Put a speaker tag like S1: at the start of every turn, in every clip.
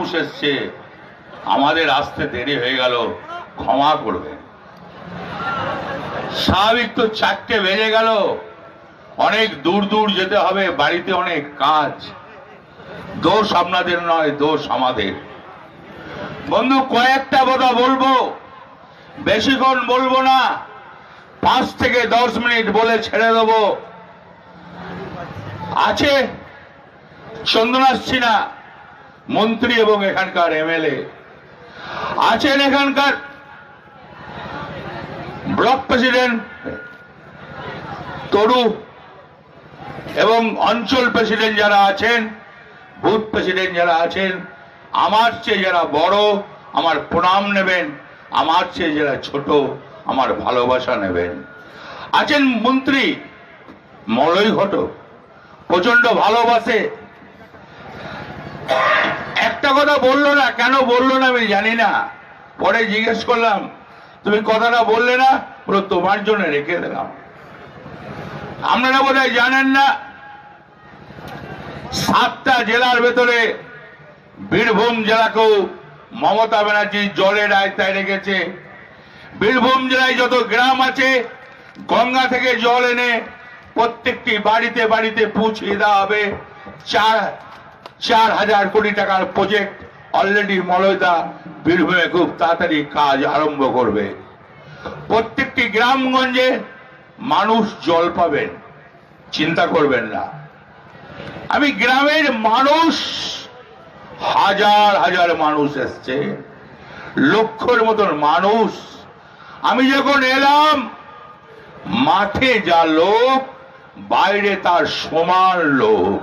S1: মানুষ এসছে। আমাদের আসতে দেরি হয়ে গেল, ক্ষমা করবে। স্বাভাবিক তো চারটে বেজে গেল। অনেক দূর দূর যেতে হবে, বাড়িতে অনেক কাজ। দোষ আপনাদের নয়, দোষ আমাদের। বন্ধু, কয়েকটা কথা বলব। বেশিক্ষণ বলব না, পাঁচ থেকে দশ মিনিট বলে ছেড়ে দেবো। আছে? চন্দনাস সিনহা মন্ত্রী এবং এখানকার এমএলএ আছেন এখানকার ব্লক প্রেসিডেন্ট তরু এবং অঞ্চল প্রেসিডেন্ট যারা আছেন, বুথ প্রেসিডেন্ট যারা আছেন, আমার চেয়ে যারা বড়, আমার প্রণাম নেবেন, আমার চেয়ে যারা ছোট, আমার ভালোবাসা নেবেন। আছেন মন্ত্রী মলয় ঘটক প্রচণ্ড ভালোবাসে একটা কথা বলল না, কেন বলল না আমি জানি না। পরে জিজ্ঞেস করলাম, তুমি কথাটা বললে না? পুরো তোমার জন্য রেখে দিলাম। আপনারা বোধহয় জানেন না, সাতটা জেলার ভেতরে বীরভূম জেলাকেও মমতা ব্যানার্জি জলের আয়তায় রেখেছে। বীরভূম জেলায় যত গ্রাম আছে, গঙ্গা থেকে জল এনে প্রত্যেকটি বাড়িতে বাড়িতে পৌঁছে দেওয়া হবে। চার চার হাজার কোটি টাকার প্রজেক্ট অলরেডি মলয়দা বীরভূমে খুব তাড়াতাড়ি কাজ আরম্ভ করবে। প্রত্যেকটি গ্রামগঞ্জে মানুষ জল পাবেন, চিন্তা করবেন না। আমি গ্রামের মানুষ, হাজার হাজার মানুষ এসছে, লক্ষর মতন মানুষ। আমি যখন এলাম, মাঠে যা লোক, বাইরে তার সমান লোক।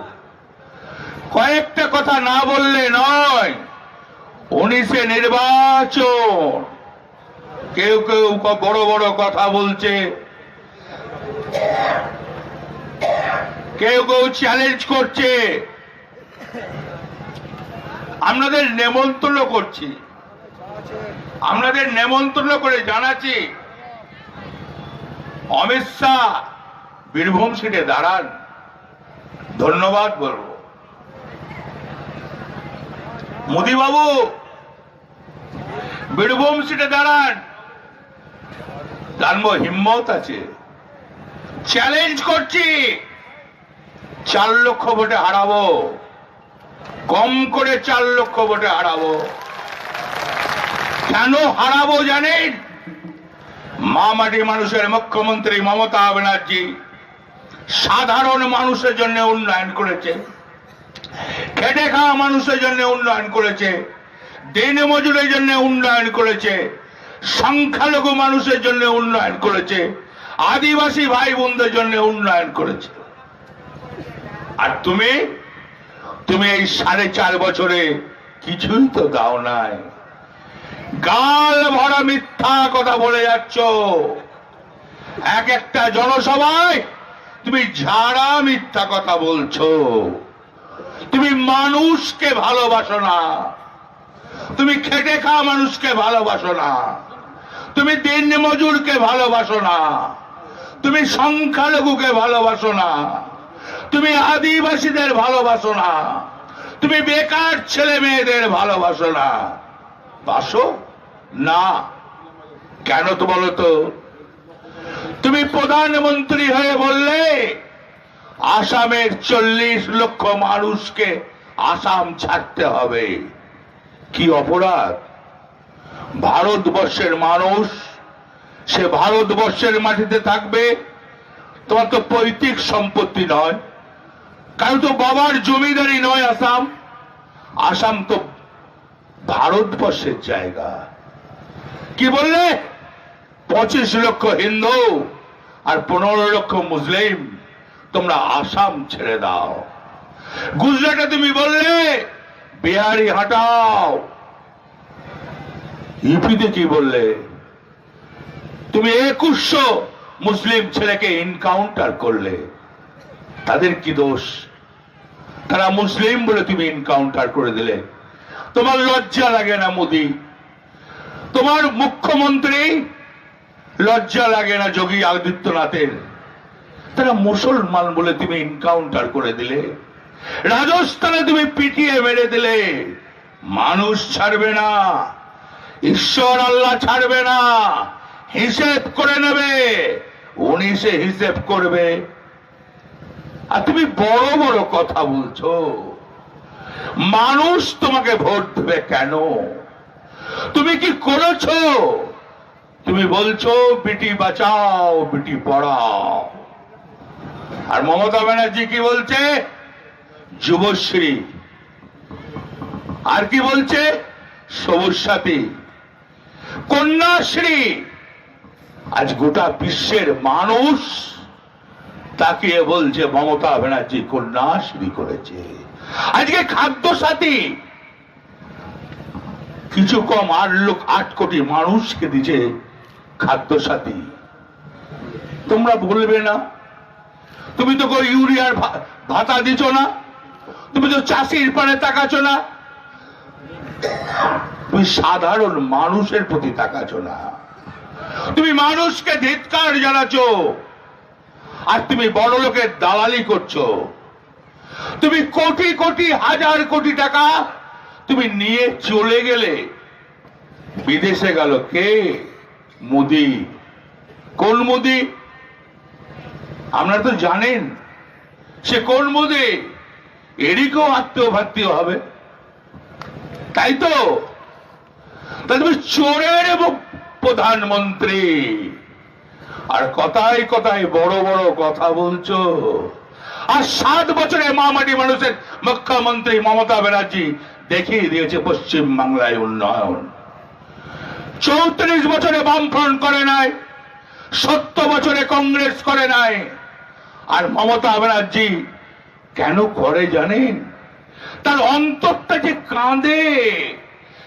S1: কথা না বললে নয়। উনিশে নির্বাচন। কেউ কেউ বড় বড় কথা বলছে। কেউ কেউ চ্যালেঞ্জ করছে। আপনাদের নেমন্তন্ন করছি। আপনাদের নেমন্তন্ন করে জানাচ্ছি। অমিত শাহ বীরভূম সিটে দাঁড়ান। ধন্যবাদ বলব। মোদি বাবু বীরভূম সিটে দাঁড়ান। জানব হিম্মত আছে। চ্যালেঞ্জ করছি। চার লক্ষ ভোটে হারাবো। কম করে চার লক্ষ ভোটে হারাবো। কেন হারাবো জানেন? মামাটি মানুষের মুখ্যমন্ত্রী মমতা ব্যানার্জি সাধারণ মানুষের জন্য উন্নয়ন করেছে খেটে খাওয়া মানুষের জন্য উন্নয়ন করেছে, দিন মজুরের জন্য উন্নয়ন করেছে, সংখ্যালঘু মানুষের জন্য উন্নয়ন করেছে, আদিবাসী ভাই বোনদের জন্য উন্নয়ন করেছে। আর তুমি তুমি এই সাড়ে চার বছরে কিছুই তো দাও নাই। গাল ভরা মিথ্যা কথা বলে যাচ্ছ। এক একটা জনসভায় তুমি ঝাড়া মিথ্যা কথা বলছো। তুমি মানুষকে ভালোবাসো না। তুমি খেটে খাওয়া মানুষকে ভালোবাসো না। তুমি দিন মজুরকে ভালোবাসো না। তুমি সংখ্যালঘুকে ভালোবাসো না। তুমি আদিবাসীদের ভালোবাসো না। তুমি বেকার ছেলে মেয়েদের ভালোবাসো না। বাসো? না। কেন তো বলো তো? তুমি প্রধানমন্ত্রী হয়ে বললে আসামের চল্লিশ লক্ষ মানুষকে আসাম ছাড়তে হবে। কি অপরাধ? ভারতবর্ষের মানুষ, সে ভারতবর্ষের মাটিতে থাকবে? তোমার তো পৈতৃক সম্পত্তি নয়। কারণ তো বাবার জমিদারি নয় আসাম। আসাম তো ভারতবর্ষের জায়গা। কি বললে? পঁচিশ লক্ষ হিন্দু আর পনেরো লক্ষ মুসলিম। তোমরা আসাম ছেড়ে দাও। গুজরাটে তুমি বললে, বিহারি হটাও। ইউপিতে কি বললে? তুমি একুশশো মুসলিম ছেলেকে ইনকাউন্টার করলে। তাদের কি দোষ? তারা মুসলিম বলে তুমি ইনকাউন্টার করে দিলে। তোমার লজ্জা লাগে না মোদি। তোমার মুখ্যমন্ত্রী লজ্জা লাগে না যোগী আদিত্যনাথের। তারা মুসলমান বলে তুমি ইনকাউন্টার করে দিলে, রাজস্থানে তুমি পিটিয়ে মেরে দিলে, মানুষ ছাড়বে না, ঈশ্বর আল্লাহ ছাড়বে না, হিসেব করে নেবে, উনি সে হিসেব করবে। আর তুমি বড় বড় কথা বলছো, মানুষ তোমাকে ভোট দেবে কেন? তুমি কি করেছ? তুমি বলছো, বিটি বাঁচাও, বিটি পড়াও। আর মমতা ব্যানার্জি কি বলছে? যুবশ্রী। আর কি বলছে? সবুজ সাথী। কন্যাশ্রী। আজ গোটা বিশ্বের মানুষ তাকিয়ে বলছে, মমতা ব্যানার্জি কন্যাশ্রী করেছে। আজকে খাদ্য সাথী। কিছু কম আট লোক, আট কোটি মানুষকে দিচ্ছে খাদ্য সাথী। তোমরা বলবে না? তুমি তো কই ইউরিয়ার ভাতা দিছ না? তুমি তো চাষির পানে তাকাচ্ছ না? তুমি সাধারণ মানুষের প্রতি তাকাচ্ছ না। তুমি মানুষকে ধিৎকার জানাচ্ছ। আর তুমি বড় লোকের দালালি করছ। তুমি কোটি কোটি, হাজার কোটি টাকা তুমি নিয়ে চলে গেলে। বিদেশে গেল কে? মোদি। কোন মোদি? আপনারা তো জানেন, সে কোন এরই কেউ আত্মীয় ভাত্মীয় হবে। তাই তো? তুমি চোরের প্রধানমন্ত্রী। আর কথায় কথায় বড় বড় কথা বলছো। আর সাত বছরে মামাটি মানুষের মুখ্যমন্ত্রী মমতা ব্যানার্জি দেখিয়ে দিয়েছে পশ্চিম বাংলায় উন্নয়ন। চৌত্রিশ বছরে বামফ্রন্ট করে নাই। সত্তর বছরে কংগ্রেস করে নাই। আর মমতা ব্যানার্জি কেন করে জানেন? তার অন্তরটা যে কাঁদে,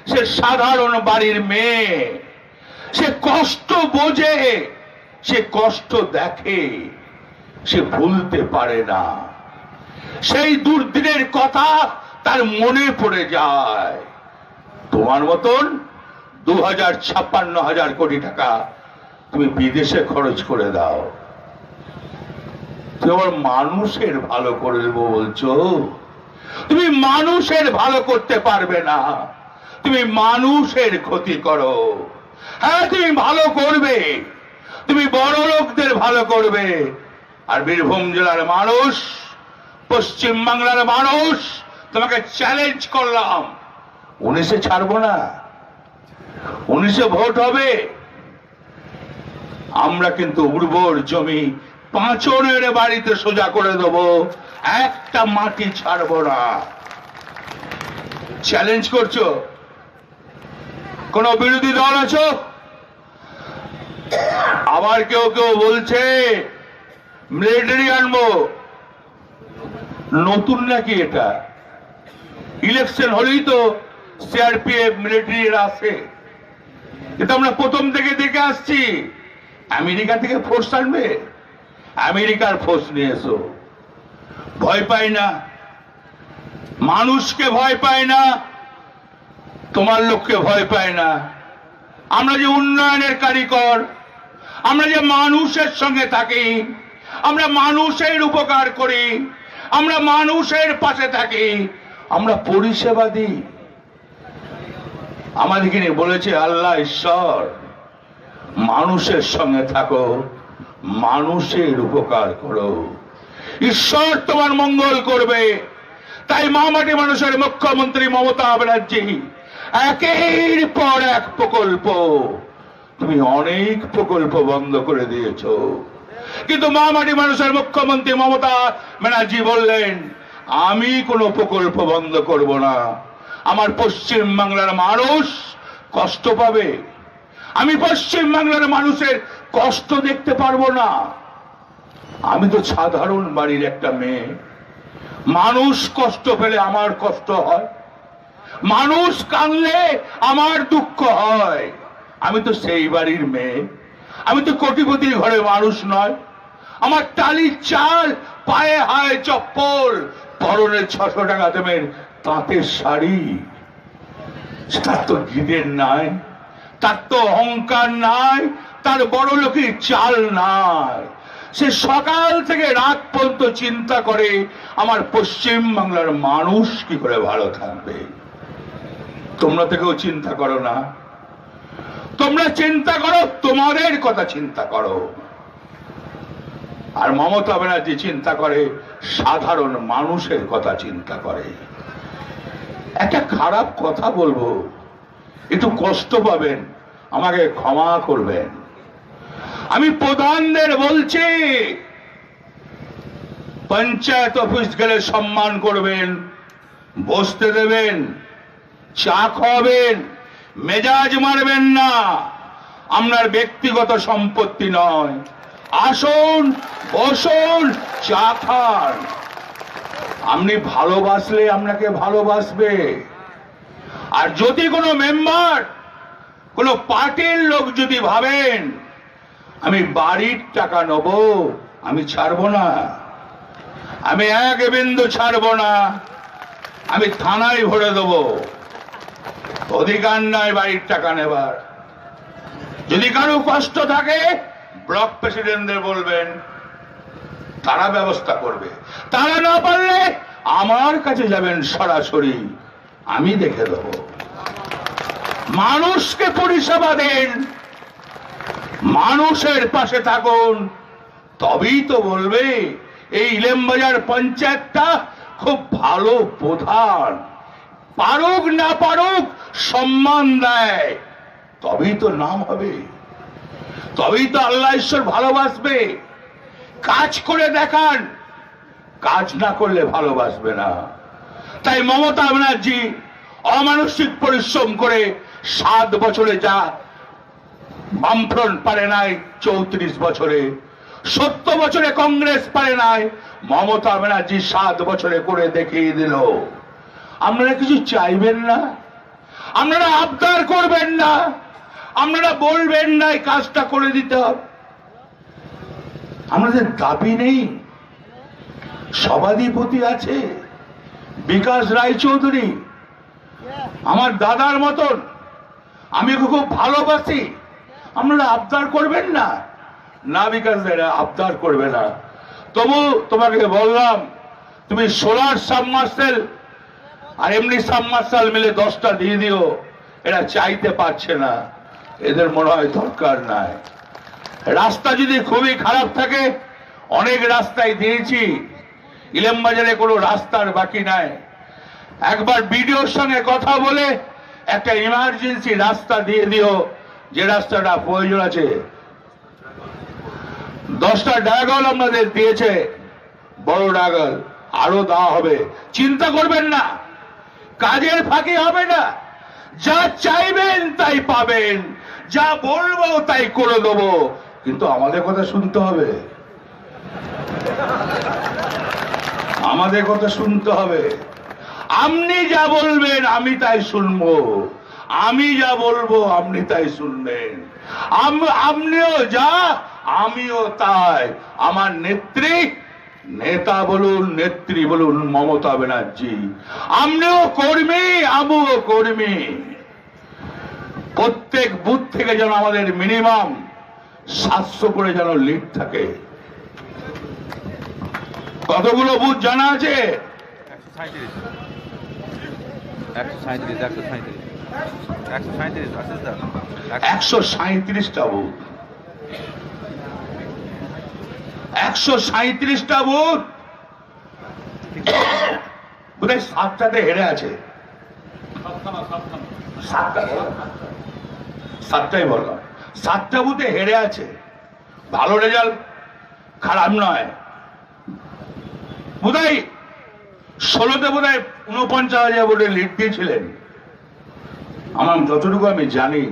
S1: সে সাধারণ বাড়ির মেয়ে, সে কষ্ট বোঝে, সে কষ্ট দেখে, সে ভুলতে পারে না। সেই দুর্দিনের কথা তার মনে পড়ে যায়। তোমার মতন দু হাজার ছাপ্পান্ন হাজার কোটি টাকা তুমি বিদেশে খরচ করে দাও। তুমি আবার মানুষের ভালো করে দেবো বলছো? তুমি মানুষের ভালো করতে পারবে না। তুমি মানুষের ক্ষতি করো। হ্যাঁ তুমি ভালো করবে। তুমি বড় লোকদের ভালো করবে। আর বীরভূম জেলার মানুষ, পশ্চিম বাংলার মানুষ, তোমাকে চ্যালেঞ্জ করলাম। উনিশে ছাড়বো না। উনিশে ভোট হবে। আমরা কিন্তু উর্বর জমি পাঁচনের বাড়িতে সোজা করে দেব। একটা মাটি ছাড়বো না। চ্যালেঞ্জ করছ? কোন বিরোধী দল আছো? আবার কেউ কেউ বলছে মিলিটারি আনব। নতুন নাকি এটা? ইলেকশন হলেই তো সিআরপিএফ মিলিটারি আসে এটা আমরা প্রথম থেকে দেখে আসছি। আমেরিকা থেকে ফোর্স আনবে? আমেরিকার ফোর্স নিয়ে এসো। ভয় পাই না। মানুষকে ভয় পায় না। তোমার লোককে ভয় পায় না। আমরা যে উন্নয়নের কারিগর, আমরা যে মানুষের সঙ্গে থাকি, আমরা মানুষের উপকার করি, আমরা মানুষের পাশে থাকি, আমরা পরিষেবা দিই। আমাদেরকে বলেছে, আল্লাহ ঈশ্বর মানুষের সঙ্গে থাকো, মানুষের উপকার করো। ঈশ্বর তোমার মঙ্গল করবে। তাই মামাটি মানুষের মুখ্যমন্ত্রী মমতা ব্যানার্জি, একের পর এক প্রকল্প তুমি অনেক প্রকল্প বন্ধ করে দিয়েছ। কিন্তু মামাটি মানুষের মুখ্যমন্ত্রী মমতা ব্যানার্জি বললেন, আমি কোনো প্রকল্প বন্ধ করব না। আমার পশ্চিম বাংলার মানুষ কষ্ট পাবে। আমি পশ্চিম বাংলার মানুষের কষ্ট দেখতে পারব না। আমি তো সাধারণ বাড়ির একটা মেয়ে। মানুষ কষ্ট পেলে আমার কষ্ট হয়। মানুষ কানলে আমার দুঃখ হয়। আমি তো সেই বাড়ির মেয়ে। আমি তো কোটিপতির ঘরে মানুষ নয়। আমার টালির চাল পায়ে হায় চপ্পল, পরনের ছশো টাকা দামের তাঁতের শাড়ি। তার তো গিদের নাই। তার তো অহংকার নাই, তার বড় লোকের চাল নাই। সে সকাল থেকে রাত পর্যন্ত চিন্তা করে, আমার পশ্চিম বাংলার মানুষ কি করে ভালো থাকবে? তোমরা থেকেও চিন্তা করো না। তোমরা চিন্তা করো, তোমাদের কথা চিন্তা করো। আর মমতা ব্যানার্জি চিন্তা করে, সাধারণ মানুষের কথা চিন্তা করে। একটা খারাপ কথা বলব। একটু কষ্ট পাবেন, আমাকে ক্ষমা করবেন। আমি প্রধানদের বলছি, পঞ্চায়েত অফিস গেলে সম্মান করবেন, বসতে দেবেন, চা খাওয়াবেন, মেজাজ মারবেন না। আপনার ব্যক্তিগত সম্পত্তি নয়। আসুন, বসুন, চা খান। আপনি ভালোবাসলে আপনাকে ভালোবাসবে। আর যদি কোনো মেম্বার, কোনো পার্টির লোক যদি ভাবেন, আমি বাড়ির টাকা নেব, আমি ছাড়বো না। আমি এক বিন্দু ছাড়বো না। আমি থানায় ভরে দেবো। অধিকার নাই বাড়ির টাকা নেবার। যদি কারও কষ্ট থাকে, ব্লক প্রেসিডেন্টদের বলবেন, তারা ব্যবস্থা করবে। তারা না পারলে আমার কাছে যাবেন সরাসরি। আমি দেখে দেব। মানুষকে পরিষেবা দেন। মানুষের পাশে থাকুন। তবেই তো বলবে, এই ইলেমবাজার পঞ্চায়েতটা খুব ভালো প্রধান। পারুক না পারুক সম্মান দেয়। তবেই তো নাম হবে। তবেই তো আল্লাহ ঈশ্বর ভালোবাসবে। কাজ করে দেখান, কাজ না করলে ভালোবাসবে না। তাই মমতা ব্যানার্জি অমানসিক পরিশ্রম করে সাত বছরে যা বামফ্রন্ট পারে নাই চৌত্রিশ বছরে, সত্য বছরে কংগ্রেস পারে নাই, মমতা ব্যানার্জি সাত বছরে করে দেখিয়ে দিল। আপনারা কিছু চাইবেন না? আপনারা আবদার করবেন না? আপনারা বলবেন না এই কাজটা করে দিতে হবে? আমাদের দাবি নেই। সভাধিপতি আছে। বিকাশ রায়চৌধুরী আমার দাদার মতন। আমি খুব ভালোবাসি। আপনারা আবদার করবেন না। না বিকাশ দেয় আবদার করবে না। তবু তোমাকে বললাম তুমি সোলার সাবমার্সেল আর এমনি সাবমার্সাল মিলে দশটা দিয়ে দিও। এরা চাইতে পারছে না। এদের মনে হয় দরকার নাই। রাস্তা যদি খুবই খারাপ থাকে অনেক রাস্তায় দিয়েছি। ইলেমবাজারে কোনো রাস্তার বাকি নাই। একবার বিডিওর সঙ্গে কথা বলে একটা ইমার্জেন্সি রাস্তা দিয়ে দিও, যে রাস্তাটা প্রয়োজন আছে। দশটা ডায়াগল আমাদের দিয়েছে, বড় ডায়াগল, আরও দেওয়া হবে। চিন্তা করবেন না, কাজের ফাঁকি হবে না। যা চাইবেন তাই পাবেন, যা বলব তাই করে দেবো। কিন্তু আমাদের কথা শুনতে হবে। আমাদের কথা শুনতে হবে। আপনি যা বলবেন, আমি তাই শুনব। আমি যা বলব, আপনি তাই শুনবেন। আপনিও যা, আমিও তাই। আমার নেত্রী, নেতা বলুন, নেত্রী বলুন, মমতা ব্যানার্জি। আপনিও কর্মী, আমিও কর্মী। প্রত্যেক বুথ থেকে যেন আমাদের মিনিমাম সাতশো করে যেন লিড থাকে। কতগুলো বুথ জানা আছে?
S2: একশো
S1: সাঁত্রিশটা বুথ। একশো সাঁত্রিশটা বুথ? বোধহয় সাতটাতে হেরে আছে। সাতটা? সাতটাই বললাম। সাতটা বুথে হেরে আছে। ভালো রেজাল্ট খারাপ নয়। বোধহয় ষোলোতে বোধহয় উনপঞ্চাশ হাজার ভোটে লিড দিয়েছিলেন আমার যতটুকু আমি জানি,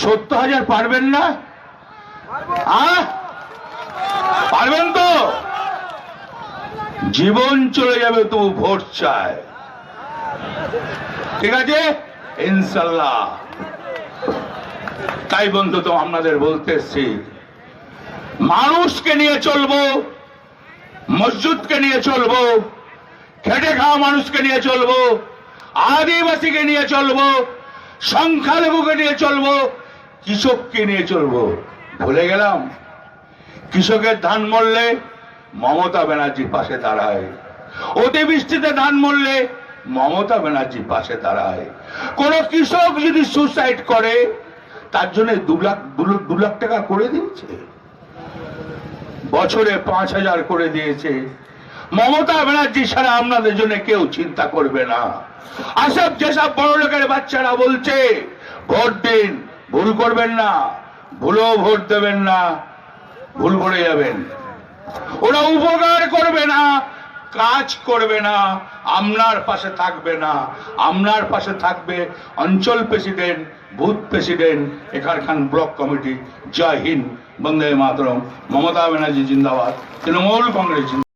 S1: সত্তর হাজার পারবেন না? পারবেন তো? জীবন চলে যাবে, তবু ভোট চায় ঠিক আছে? ইনশাল্লাহ তাই বন্ধু তো আপনাদের বলতে এসছি, মানুষকে নিয়ে চলবো। মসজিদকে নিয়ে চলবো, খেটে খাওয়া মানুষকে নিয়ে চলবো, আদিবাসীকে নিয়ে চলবো, সংখ্যালঘুকে নিয়ে চলবো, কৃষককে নিয়ে চলবো। ভুলে গেলাম? কৃষকের ধান মরলে মমতা ব্যানার্জির পাশে দাঁড়ায়। অতিবৃষ্টিতে ধান মরলে মমতা ব্যানার্জি পাশে দাঁড়ায়। কোন কৃষক যদি সুসাইড করে, তার জন্য দু লাখ দু লাখ টাকা করে দিয়েছে। বছরে পাঁচ হাজার করে দিয়েছে। মমতা ব্যানার্জি ছাড়া আপনাদের জন্য কেউ চিন্তা করবে না। আসব যেসব বড় লোকের বাচ্চারা বলছে, ভোট দিন, ভুল করবেন না, ভুলও ভোট দেবেন না, ভুল করে যাবেন। ওরা উপকার করবে না, কাজ করবে না আপনার পাশে থাকবে না। আপনার পাশে থাকবে অঞ্চল প্রেসিডেন্ট, বুথ প্রেসিডেন্ট এখানখান ব্লক কমিটি। জয় হিন্দ। বন্দে মাতরম মমতা ব্যানার্জি জিন্দাবাদ তৃণমূল কংগ্রেস জিন্দাবাদ।